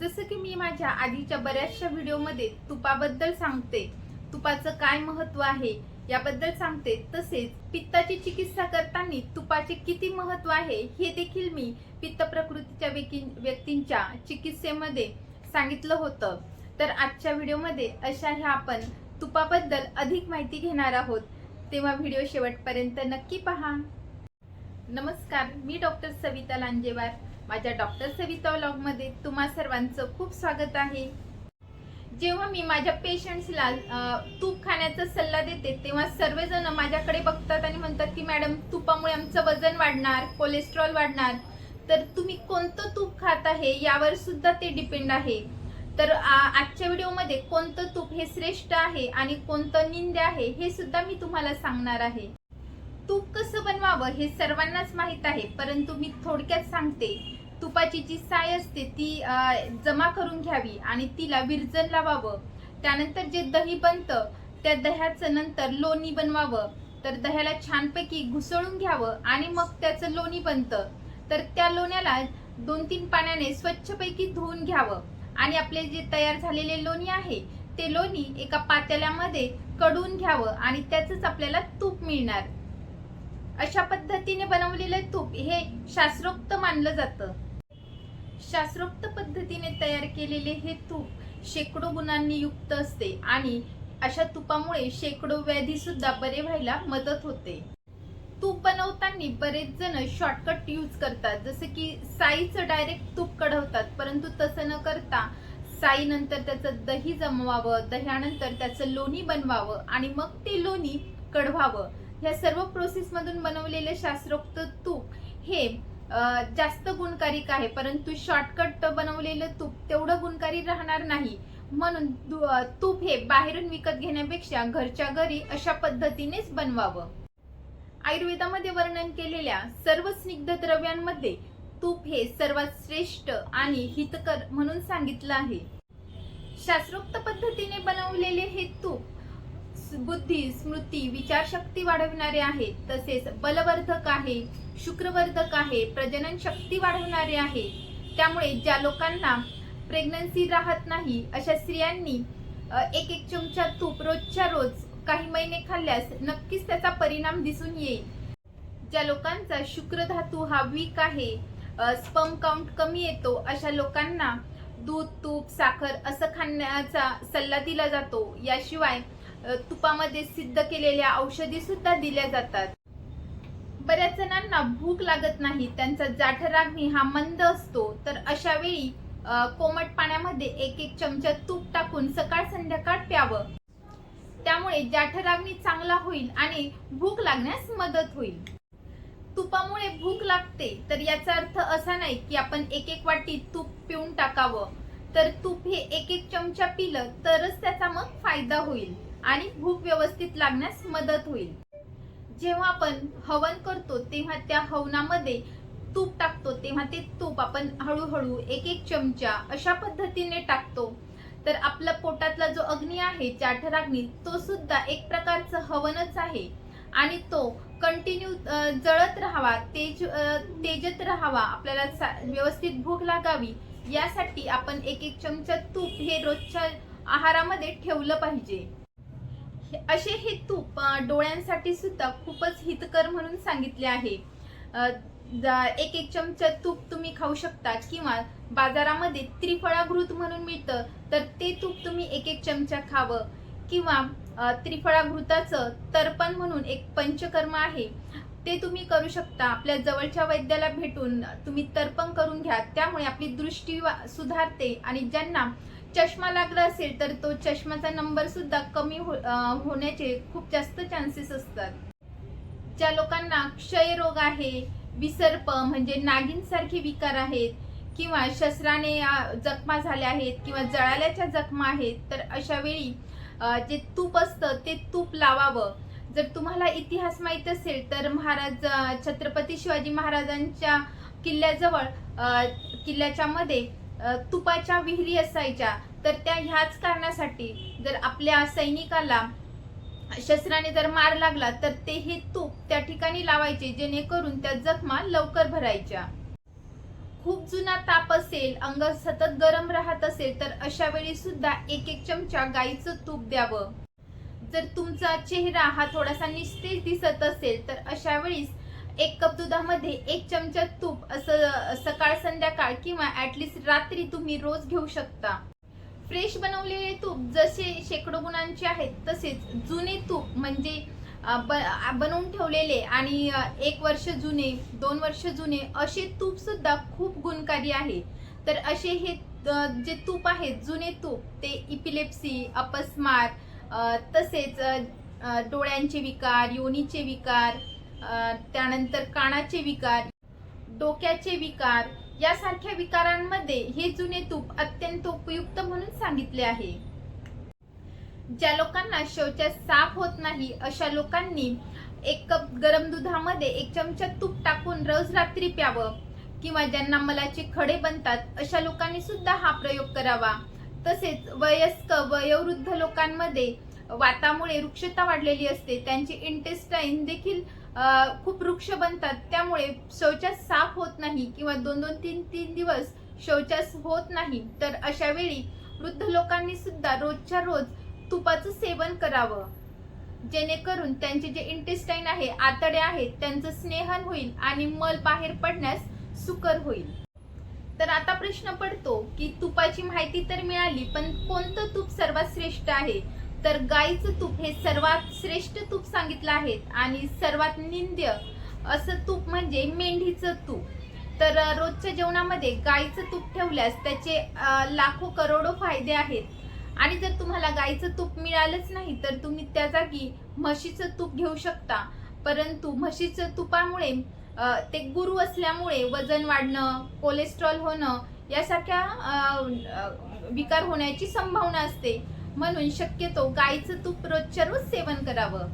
जसं की मी माझ्या आधीच्या बऱ्याचशा व्हिडिओमध्ये तुपाबद्दल सांगते. तुपाचं काय महत्त्व आहे याबद्दल सांगते. तसेच पित्ताची चिकित्सा करताना तुपाचे किती महत्त्व आहे हे देखील मी पित्त प्रकृतीच्या व्यक्तींच्या चिकित्सेमध्ये सांगितलं होतं. तर आजच्या व्हिडिओमध्ये अशा ह्या आपण तुपाबद्दल अधिक माहिती घेणार आहोत. तेव्हा व्हिडिओ शेवटपर्यंत नक्की पहा. नमस्कार मी डॉक्टर सविता लांजेवार. माझ्या डॉक्टर सविता व्लॉगमध्ये तुम्हा सर्वांचं खूप स्वागत आहे. जेव्हा मी माझ्या पेशंट्सला तूप खाण्याचा सल्ला देते तेव्हा सर्वजण माझ्याकडे बघतात आणि म्हणतात की मॅडम तुपामुळे आमचं वजन वाढणार कोलेस्ट्रॉल वाढणार. तर तुम्ही कोणतं तूप खात आहे यावर सुद्धा ते डिपेंड आहे. तर आजच्या व्हिडिओमध्ये कोणतं तूप हे श्रेष्ठ आहे आणि कोणतं निंद आहे हे सुद्धा मी तुम्हाला सांगणार आहे. तूप कसं बनवावं हे सर्वांनाच माहीत आहे परंतु मी थोडक्यात सांगते. तुपाची जी साय असते ती जमा करून घ्यावी आणि तिला विरजन लावावं. त्यानंतर जे दही बनतं त्या दह्याचं नंतर लोणी बनवावं. तर दह्याला छानपैकी घुसळून घ्यावं आणि मग त्याचं लोणी बनतं. तर त्या लोण्याला दोन तीन पाण्याने स्वच्छपैकी धुवून घ्यावं. आणि आपले जे तयार झालेले लोणी आहे ते लोणी एका पातेल्यामध्ये कडून घ्यावं आणि त्याचंच आपल्याला तूप मिळणार. अशा पद्धतीने बनवलेलं तूप हे शास्त्रोक्त मानलं जातं. शास्त्रोक्त पद्धतीने तयार केलेले हे तूप शेकडो गुणांनी युक्त असते आणि अशा तुपामुळे शेकडो व्याधी सुद्धा बरे व्हायला मदत होते. तूप बनवताना बरेच जण शॉर्टकट यूज करतात. जसं की साईचं डायरेक्ट तूप कढवतात परंतु तसं न करता साई नंतर त्याचं दही जमवावं दह्यानंतर त्याचं लोणी बनवावं आणि मग ते लोणी कढवावं. ह्या सर्व प्रोसेस मधून बनवलेले शास्त्रोक्त तूप हे जास्त गुणकारिक आहे परंतु शॉर्टकट बनवलेलं तूप तेवढं गुणकारी राहणार नाही. म्हणून दु- तूप हे बाहेरून विकत घेण्यापेक्षा घरच्या घरी अशा पद्धतीनेच बनवावं. आयुर्वेदामध्ये वर्णन केलेल्या सर्व स्निग्ध द्रव्यांमध्ये तूप हे सर्वात श्रेष्ठ आणि हितकर म्हणून सांगितलं आहे. शास्त्रोक्त पद्धतीने बनवलेले हे तूप बुद्धी स्मृती विचारशक्ती वाढवणारे आहे तसेच बलवर्धक आहे शुक्रवर्धक आहे प्रजनन शक्ती वाढवणारे आहे त्यामुळे ज्या लोकांना प्रेग्नन्सी राहत नाही अशा स्त्रियांनी एक एक चमचा तूप रोजच्या रोज काही महिने खाल्ल्यास नक्कीच त्याचा परिणाम दिसून येईल. ज्या लोकांचा शुक्र धातू हा वीक आहे स्पम काउंट कमी येतो अशा लोकांना दूध तूप साखर असं खाण्याचा सल्ला दिला जातो. याशिवाय तुपामध्ये सिद्ध केलेल्या औषधी सुद्धा दिल्या जातात. बऱ्याच जणांना भूक लागत नाही त्यांचा जाठराग्नी हा मंद असतो. तर अशा वेळी कोमट पाण्यामध्ये एक एक चमचा तूप टाकून सकाळ संध्याकाळ प्यावं. त्यामुळे जाठराग्नी चांगला होईल आणि भूक लागण्यास मदत होईल. तुपामुळे भूक लागते तर याचा अर्थ असा नाही की आपण एक एक वाटी तूप पिऊन टाकावं. तर तूप हे एक एक चमचा पिलं तरच त्याचा मग फायदा होईल. आणि भूक व्यवस्थित लागण्यास मदत होईल. जेव्हा आपण हवन करतो तेव्हा त्या हवनामध्ये तूप टाकतो तेव्हा ते तूप आपण हळूहळू एक एक चमचा अशा पद्धतीने टाकतो. तर आपला पोटातला जो अग्नी आहे जाठराग्नी तो सुद्धा एक प्रकारचं हवनच आहे. आणि तो कंटिन्यू जळत राहावा तेज तेजत राहावा आपल्याला व्यवस्थित भूक लागावी यासाठी आपण एक एक चमचा तूप हे रोजच्या आहारामध्ये ठेवलं पाहिजे. असे हे तूप डोळ्यांसाठी सुद्धा खूपच हितकर म्हणून सांगितले आहे. एक एक चमचा तूप तुम्ही खाऊ शकता किंवा बाजारामध्ये त्रिफळाघृत म्हणून मिळतं तर ते तूप तुम्ही एक एक चमचा खावं किंवा त्रिफळाघृताचं तर्पण म्हणून एक पंचकर्म आहे. ते तुम्ही करू शकता. आपल्या जवळच्या वैद्याला भेटून तुम्ही तर्पण करून घ्या. त्यामुळे आपली दृष्टी वा- सुधारते आणि ज्यांना चष्मा लागला असेल तर तो चष्माचा नंबर सुद्धा कमी हो- होण्याचे खूप जास्त चान्सेस असतात. ज्या लोकांना क्षयरोग आहे विसर्प म्हणजे नागिनसारखे विकार आहेत किंवा शस्त्राने जखमा झाल्या आहेत किंवा जळाल्याच्या जखमा आहेत तर अशा वेळी जे तूप असतं ते तूप लावावं. जर तुम्हाला इतिहास माहीत असेल तर महाराज छत्रपती शिवाजी महाराजांच्या किल्ल्याजवळ अं, किल्ल्याच्या मध्ये तुपाच्या विहिरी असायच्या. तर त्या ह्याच कारणासाठी जर आपल्या सैनिकाला शस्त्राने जर मार लागला तर ते हे तूप त्या ठिकाणी लावायचे जेणेकरून त्या जखमा लवकर भरायच्या. खूप जुना ताप असेल अंग सतत गरम राहत असेल तर अशा वेळी सुद्धा एक एक चमचा गाईचं तूप द्यावं. जर तुमचा चेहरा हा थोडासा निस्तेज दिसत असेल तर अशा वेळीस एक कप दुधामध्ये एक चमचा तूप असं सकाळ संध्याकाळ किंवा ऍटलिस्ट रात्री तुम्ही रोज घेऊ शकता. फ्रेश बनवलेले तूप जसे शेकडो गुणांचे आहेत तसेच जुने तूप म्हणजे ब- बनवून ठेवलेले आणि एक वर्ष जुने दोन वर्ष जुने असे तूप सुद्धा खूप गुणकारी आहे. तर असे हे जे तूप आहेत जुने तूप ते इपिलेप्सी अपस्मार तसेच डोळ्यांचे विकार योनीचे विकार त्यानंतर कानाचे विकार डोक्याचे विकार यासारख्या विकारांमध्ये हे जुने तूप अत्यंत उपयुक्त म्हणून सांगितले आहे. ज्या लोकांना शौचास साफ होत नाही अशा लोकांनी एक कप गरम दुधामध्ये एक चमचा तूप टाकून रोज रात्री प्यावं किंवा ज्यांना मलाचे खडे बनतात अशा लोकांनी सुद्धा हा प्रयोग करावा. तसेच वयस्क वयोवृद्ध लोकांमध्ये वातामुळे वृक्षता वाढलेली असते. त्यांची इंटेस्टाईन देखील खूप वृक्ष बनतात. त्यामुळे शौचास साफ होत नाही किंवा दोन दोन तीन तीन दिवस शौचास होत नाही. तर अशा वेळी वृद्ध लोकांनी सुद्धा रोजच्या रोज तुपाचं सेवन करावं. जेणेकरून त्यांचे जे इंटेस्टाईन आहे आतडे आहेत त्यांचं स्नेहन होईल आणि मल बाहेर पडण्यास सुकर होईल. तर आता प्रश्न पडतो की तुपाची माहिती तर मिळाली पण कोणतं तूप सर्वात श्रेष्ठ आहे? तर गाईचं तूप हे सर्वात श्रेष्ठ तूप सांगितलं आहे आणि सर्वात निंद्य असं तूप म्हणजे मेंढीचं तूप. तर रोजच्या जेवणामध्ये गाईचं तूप ठेवल्यास त्याचे लाखो करोडो फायदे आहेत. आणि जर तुम्हाला गाईचं तूप मिळालंच नाही तर तुम्ही त्या जागी म्हशीचं तूप घेऊ शकता. परंतु म्हशीचं तुपामुळे ते गुरु असल्यामुळे वजन वाढणं कोलेस्ट्रॉल होणं यासारख्या विकार होण्याची संभावना असते. म्हणून शक्यतो गाईचं तूप रोजच्या रोज सेवन करावं.